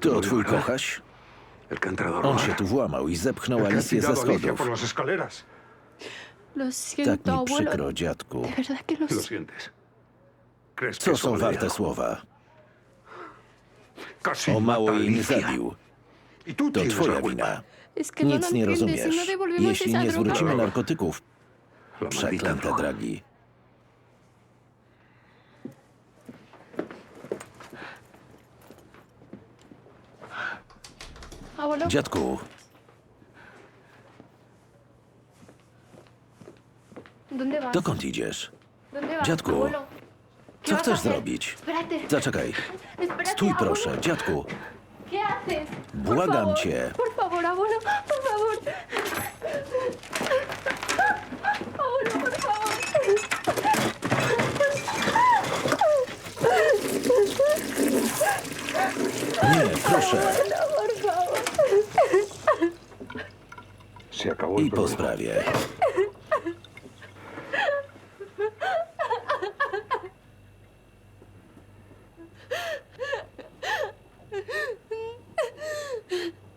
To twój kochaś? On się tu włamał i zepchnął Alicję ze schodów. Lo Tak siento, mi abuelo. przykro, dziadku. De verdad que lo Lo siento. sientes. ¿Crees que Co eso są vale warte algo? słowa? Casi O mało mata a jej nie Alicia. zabił. Y tú To tienes twoja culpa. wina. Es que no lo Nic nie entiendes. Si no rozumiesz. devolvemos Jeśli esa nie droga. zwrócimy narkotyków, La maldita przeklęte droga. dragi. Dziadku, ¿dónde vas? dokąd idziesz? ¿Dónde vas, Dziadku, abuelo? ¿Qué Co vas a chcesz hacer? zrobić? Espérate. Zaczekaj. Espérate, Stój abuelo. proszę, dziadku. ¿Qué haces? Por Błagam favor, cię. Por favor, abuelo, por favor. Abuelo, por favor. Nie, proszę. Por favor. Se acabó el I po sprawie.